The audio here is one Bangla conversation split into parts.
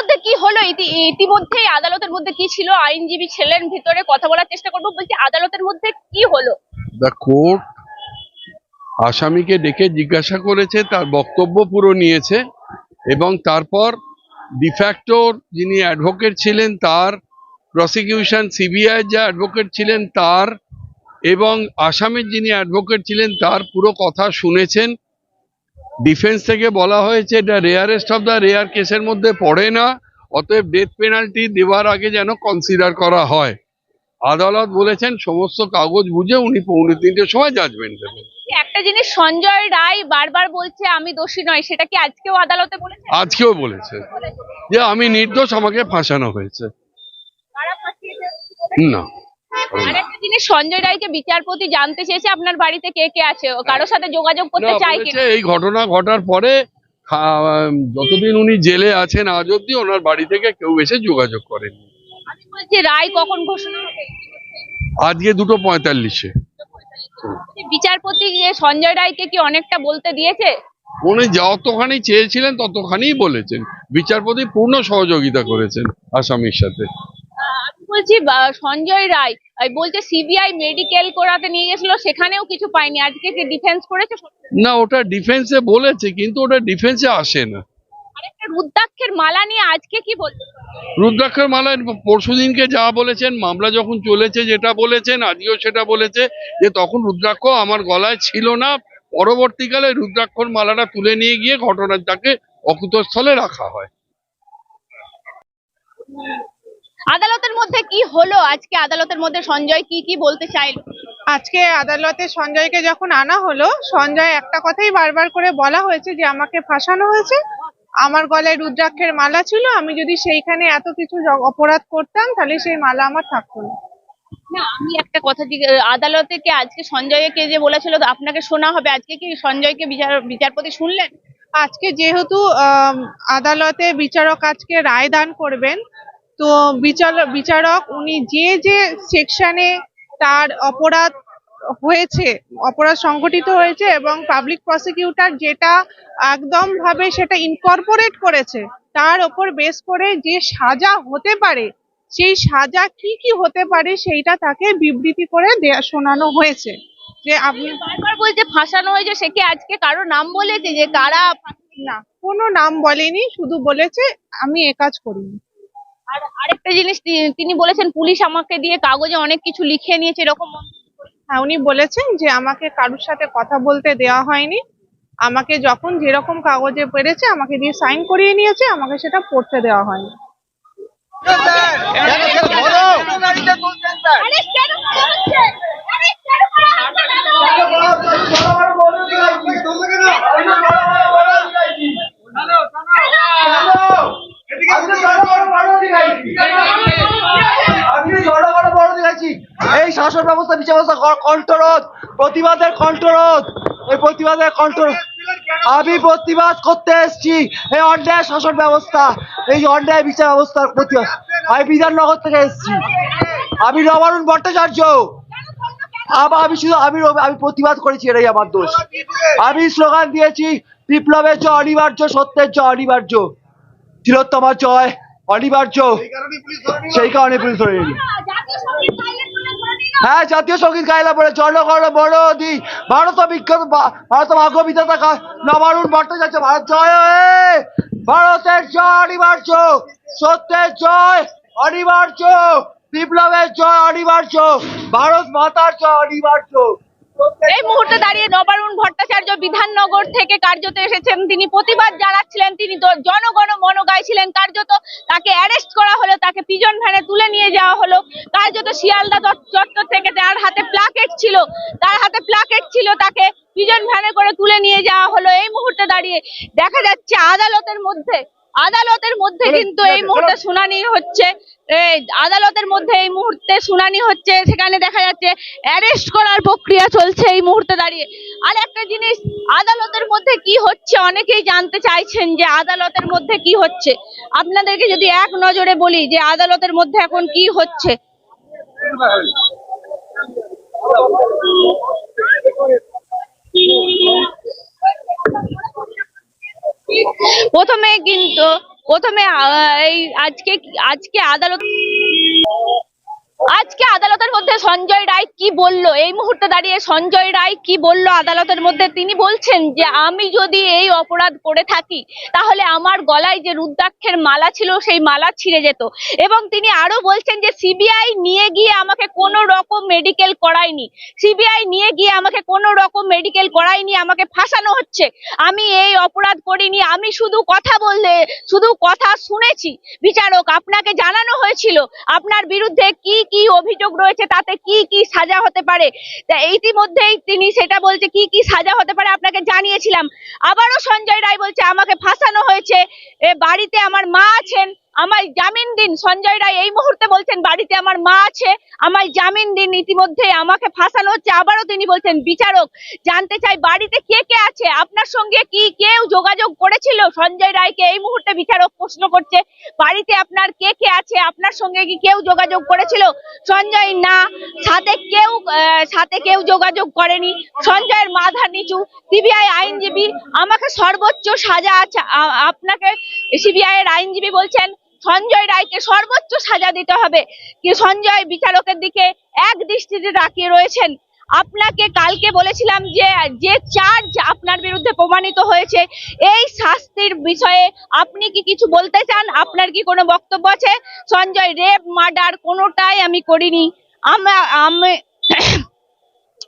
মধ্যে কি হলো? ইতি- ইতিমধ্যেই আদালতের মধ্যে কি ছিল? আইনজীবী ছিলেন, ভিতরে কথা বলার চেষ্টা করব। বলছি, আদালতের মধ্যে কি হলো? দ্য কোর্ট আসামিকে ডেকে জিজ্ঞাসা করেছে, তার বক্তব্য পুরো নিয়েছে এবং তারপর ডিফ্যাক্টোর যিনি অ্যাডভোকেট ছিলেন, তার প্রসিকিউশন সিবিআই যা অ্যাডভোকেট ছিলেন, তার এবং আসামের যিনি অ্যাডভোকেট ছিলেন, তার পুরো কথা শুনেছেন। ডিফেন্স থেকে বলা হয়েছে এটা রেয়ারেস্ট অফ দ্য রেয়ার কেসের মধ্যে পড়ে না অতএব ডেথ পেনাল্টি দেওয়ার আগে যেন কনসিডার করা হয়। আদালত বলেছেন সমস্ত কাগজ বুঝে উনি পৌনে তিনটের সময় জাজমেন্ট দেবেন। একটা জিনিস সঞ্জয় রায় বারবার বলছে আমি দোষী নয় সেটা কি আজকেও আদালতে বলেছে? আজকেও বলেছে। যে আমি নির্দোষ আমাকে ফাঁসানো হয়েছে। না। জিনিস সঞ্জয় রায়কে বিচারপতি জানতে চেয়েছে আপনার বাড়িতে কে কে আছে? কারোর সাথে যোগাযোগ করতে বলেছে কিনা? এই ঘটনা ঘটার পরে যতদিন উনি জেলে আছেন আজ অব্দি ওনার বাড়ি থেকে কেউ এসে যোগাযোগ করেনি। বলছি রায় কখন ঘোষণা হবে? আজকে দুটো পঁয়তাল্লিশে। বিচারপতি সঞ্জয় রায়কে কি অনেকটা বলতে দিয়েছে? উনি যতখানি চেয়েছিলেন ততখানি বলেছেন। বিচারপতি পূর্ণ সহযোগিতা করেছেন আসামির সাথে। বলছি সঞ্জয় রায় বলছে সিবিআই মেডিকেল করাতে নিয়ে গেছিল সেখানেও কিছু পাইনি। আজকে কি ডিফেন্স করেছে না ওটা ডিফেন্সে বলেছে কিন্তু ওটা ডিফেন্সে আসে না। আরেকটা রুদ্রাক্ষের মালা নিয়ে আজকে কি বলছে? রুদ্রাক্ষের মালা পরশু দিনকে যা বলেছেন মামলা যখন চলেছে যেটা বলেছেন আজকেও সেটা বলেছে যে তখন রুদ্রাক্ষ আমার গলায় ছিল না। পরবর্তীকালে রুদ্রাক্ষর মালাটা তুলে নিয়ে গিয়ে ঘটনার তাকে অকুতস্থলে রাখা হয়। আদালতের মধ্যে কি হলো? আজকে আদালতের মধ্যে সঞ্জয় কি কি বলতে চাইলো? আজকে আদালতে সঞ্জয়কে যখন আনা হলো সঞ্জয় একটা কথাই বারবার করে বলা হয়েছে যে আমাকে ফাঁসানো হয়েছে। আমার গলায় রুদ্রাক্ষের মালা ছিল। আমি যদি সেইখানে এত কিছু অপরাধ করতাম তাহলে সেই মালা আমার থাকতো না। না আমি একটা কথা আদালতে কি আজকে সঞ্জয়কে যে বলেছিল আপনাকে শোনা হবে। আজকে কি সঞ্জয়কে বিচার বিচারপতি শুনলেন? আজকে যেহেতু আদালতে বিচারক আজকে রায় দান করবেন তো বিচারক বিচারক উনি যে যে সেকশনে তার অপরাধ হয়েছে অপরাধ সংঘটিত হয়েছে এবং পাবলিক প্রসিকিউটর যেটা একদম ভাবে সেটা ইনকর্পোরেট করেছে তার ওপর বেস করে যে সাজা হতে পারে সেই সাজা কি কি হতে পারে সেইটা তাকে বিবৃতি করে দেয়া শোনানো হয়েছে। যে আপনি বারবার বলছে ফাঁসানো হয়েছে সে কি আজকে কারও নাম বলেছে যে কারা না কোনো নাম বলেনি শুধু বলেছে আমি এ কাজ করিনি। আর আরেকটা জিনিস তিনি বলেছেন পুলিশ আমাকে দিয়ে কাগজে অনেক কিছু লিখে নিয়েছে এরকম হ্যাঁ উনি বলেছেন যে আমাকে কারোর সাথে কথা বলতে দেওয়া হয়নি। আমাকে যখন যেরকম কাগজে পেরেছে আমাকে দিয়ে সাইন করিয়ে নিয়েছে আমাকে সেটা পড়তে দেওয়া হয়নি। আরে কেন করা হচ্ছে? আরে কেন করা হচ্ছে দাদা? এই শাসন ব্যবস্থা বিচার ব্যবস্থা কণ্ঠরোধ। প্রতিবাদের কণ্ঠরোধ। এই প্রতিবাদের কণ্ঠরোধ। আমি প্রতিবাদ করতে এসেছি। এই অন্যায় শাসন ব্যবস্থা। এই অন্যায় বিচার ব্যবস্থার প্রতিবাদ আমি বিধাননগর থেকে এসেছি। আমি নবারুণ ভট্টাচার্য। আবার আমি শুধু আমি আমি প্রতিবাদ করেছি এটাই আমার দোষ। আমি স্লোগান দিয়েছি বিপ্লবের জয় অনিবার্য সত্যের জয় অনিবার্য। তিলোত্তমার জয় অনিবার্য। সেই কারণে পুলিশ ধরে নিল হ্যাঁ জাতীয় সংগীত গাইলা বলে জনগণ বড় অধি ভারত বিখ্যাত ভারত ভাগ্য বিধাতা নবারুণ যাচ্ছে ভারত জয় ভারতের জয়, অনিবার্য। সত্যের জয়, অনিবার্য। বিপ্লবের জয়, অনিবার্য। ভারত মাতার জয়, অনিবার্য। এই মুহূর্তে দাঁড়িয়ে নবারুণ ভট্টাচার্য বিধাননগর থেকে কার্যত এসেছেন। তিনি প্রতিবাদ জানাচ্ছিলেন তিনি জনগণ মন গাইছিলেন। কার্যত তাকে অ্যারেস্ট করা হলো তাকে পিজন ভ্যানে তুলে নিয়ে যাওয়া হলো। কার্যত শিয়ালদা চত্বর থেকে তার হাতে প্লাকেট ছিল। তার হাতে প্লাকেট ছিল তাকে পিজন ভ্যানে করে তুলে নিয়ে যাওয়া হলো। এই মুহূর্তে দাঁড়িয়ে দেখা যাচ্ছে আদালতের মধ্যে আদালতের মধ্যে কিন্তু এই মুহূর্তে শুনানি হচ্ছে। আদালতের মধ্যে এই মুহূর্তে শুনানি হচ্ছে, সেখানে দেখা যাচ্ছে অ্যারেস্ট করার প্রক্রিয়া চলছে এই মুহূর্তে দাঁড়িয়ে। আর একটা জিনিস, আদালতের মধ্যে কি হচ্ছে? অনেকেই জানতে চাইছেন যে আদালতের মধ্যে কি হচ্ছে। আপনাদেরকে যদি এক নজরে বলি যে আদালতের মধ্যে এখন কি হচ্ছে। প্রথমে কিন্তু প্রথমে আহ, এই আজকে আজকে আদালত আজকে আদালতের মধ্যে সঞ্জয় রায় কি বলল? এই মুহূর্তে দাঁড়িয়ে সঞ্জয় রায় কি বলল আদালতের মধ্যে? তিনি বলছেন যে, আমি যদি এই অপরাধ করে থাকি, তাহলে আমার গলায় যে রুদ্রাক্ষের মালা ছিল, সেই মালা ছিঁড়ে যেত। এবং তিনি আরও বলছেন যে, সিবিআই নিয়ে গিয়ে আমাকে কোনো রকম মেডিকেল করায়নি। সিবিআই নিয়ে গিয়ে আমাকে কোনো রকম মেডিকেল করায়নি, আমাকে ফাঁসানো হচ্ছে। আমি এই অপরাধ করিনি। আমি শুধু কথা বললে, শুধু কথা শুনেছি। বিচারক, আপনাকে জানানো হয়েছিল, আপনার বিরুদ্ধে কি কি অভিযোগ রয়েছে তাতে কি কি সাজা হতে পারে? ইতিমধ্যেই তিনি সেটা বলছে, কি কি সাজা হতে পারে আপনাকে জানিয়েছিলাম। আবারও সঞ্জয় রায় বলছে, আমাকে ফাঁসানো হয়েছে, এ বাড়িতে আমার মা আছেন আমায় জামিন দিন। সঞ্জয় রায় এই মুহূর্তে বলছেন, বাড়িতে আমার মা আছে। আমায় জামিন দিন। ইতিমধ্যে আমাকে ফাঁসানো হচ্ছে। আবারও তিনি বলছেন, বিচারক, জানতে চাই বাড়িতে কে কে আছে? আপনার সঙ্গে কি কেউ যোগাযোগ করেছিল? সঞ্জয় রায়কে এই মুহূর্তে বিচারক প্রশ্ন করছে, বাড়িতে আপনার কে কে আছে? আপনার সঙ্গে কি কেউ যোগাযোগ করেছিল? সঞ্জয়, না। সাথে কেউ সাথে কেউ যোগাযোগ করেনি। সঞ্জয়ের মাথা নিচু। সিবিআই আইনজীবী আমাকে সর্বোচ্চ সাজা আছে। আপনাকে সিবিআই এর আইনজীবী বলছেন সঞ্জয় রায়কে সর্বোচ্চ সাজা দিতে হবে। কি সঞ্জয় বিচারকের দিকে এক দৃষ্টিতে তাকিয়ে রয়েছেন? আপনাকে কালকে বলেছিলাম যে যে চার্জ আপনার বিরুদ্ধে প্রমাণিত হয়েছে, এই শাস্তির বিষয়ে আপনি কি কিছু বলতে চান? আপনার কি কোনো বক্তব্য আছে? সঞ্জয় রেপ মার্ডার কোনোটাই আমি করিনি। আমরা আমি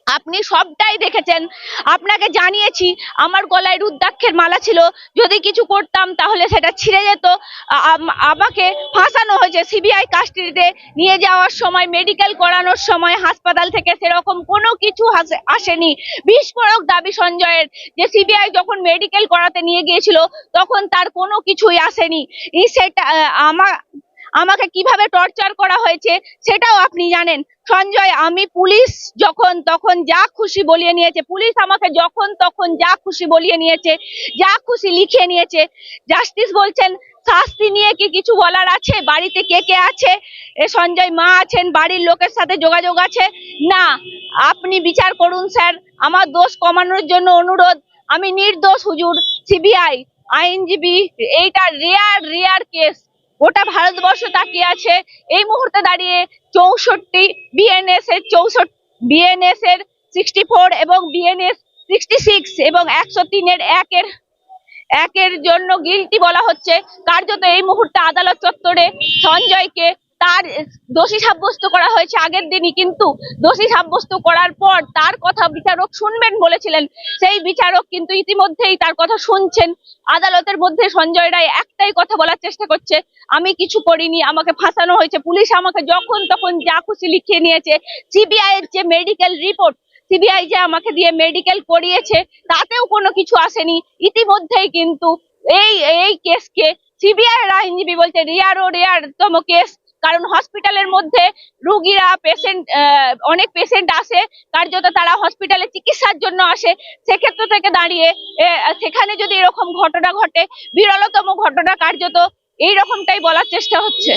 আপনি সবটাই দেখেছেন। আপনাকে জানিয়েছি, আমার গলায় রুদ্রাক্ষের মালা ছিল। যদি কিছু করতাম তাহলে সেটা ছিঁড়ে যেত। আম- আমাকে ফাঁসানো হয়েছে সিবিআই কাস্টডিতে নিয়ে যাওয়ার সময়, মেডিকেল করানোর সময়, হাসপাতাল থেকে সেরকম কোনো কিছু আসেনি। বিস্ফোরক দাবি সঞ্জয়ের যে সিবিআই যখন মেডিকেল করাতে নিয়ে গিয়েছিল, তখন তার কোনো কিছুই আসেনি। সেটা আমার আমাকে কীভাবে টর্চার করা হয়েছে সেটাও আপনি জানেন। সঞ্জয়, আমি পুলিশ যখন তখন যা খুশি বলিয়ে নিয়েছে, পুলিশ আমাকে যখন তখন যা খুশি বলিয়ে নিয়েছে, যা খুশি লিখিয়ে নিয়েছে। জাস্টিস বলছেন, শাস্তি নিয়ে কি কিছু বলার আছে? বাড়িতে কে কে আছে? এ সঞ্জয়, মা আছেন, বাড়ির লোকের সাথে যোগাযোগ আছে? না। আপনি বিচার করুন, স্যার। আমার দোষ কমানোর জন্য অনুরোধ। আমি নির্দোষ হুজুর, সিবিআই, আইনজীবী, এইটা রেয়ার রেয়ার কেস গোটা ভারতবর্ষ তাকিয়ে আছে। এই মুহূর্তে দাঁড়িয়ে চৌষট্টি বিএনএস এর চৌষট্টি বিএনএস এর সিক্সটি ফোর এবং বিএনএস সিক্সটি সিক্স এবং একশো তিনের একের একের জন্য গিলটি বলা হচ্ছে। কার্যত এই মুহূর্তে আদালত চত্বরে সঞ্জয়কে তার দোষী সাব্যস্ত করা হয়েছে আগের দিনই, কিন্তু দোষী সাব্যস্ত করার পর তার কথা বিচারক শুনবেন বলেছিলেন। সেই বিচারক কিন্তু ইতিমধ্যেই তার কথা শুনছেন। আদালতের মধ্যে সঞ্জয় রায় একটাই কথা বলার চেষ্টা করছে, আমি কিছু করিনি, আমাকে ফাঁসানো হয়েছে। পুলিশ আমাকে যখন তখন যা খুশি লিখিয়ে নিয়েছে। সিবিআই এর যে মেডিকেল রিপোর্ট সিবিআই যে আমাকে দিয়ে মেডিকেল করিয়েছে, তাতেও কোনো কিছু আসেনি। ইতিমধ্যেই কিন্তু এই এই কেসকে সিবিআই এর আইনজীবী বলছে রেয়ার ও রেয়ার তম কেস কারণ হসপিটালের মধ্যে রুগীরা পেশেন্ট অনেক পেশেন্ট আসে, কার্যত তারা হসপিটালে চিকিৎসার জন্য আসে। সেক্ষেত্র থেকে দাঁড়িয়ে সেখানে যদি এরকম ঘটনা ঘটে, বিরলতম ঘটনা কার্যত এইরকমটাই বলার চেষ্টা হচ্ছে।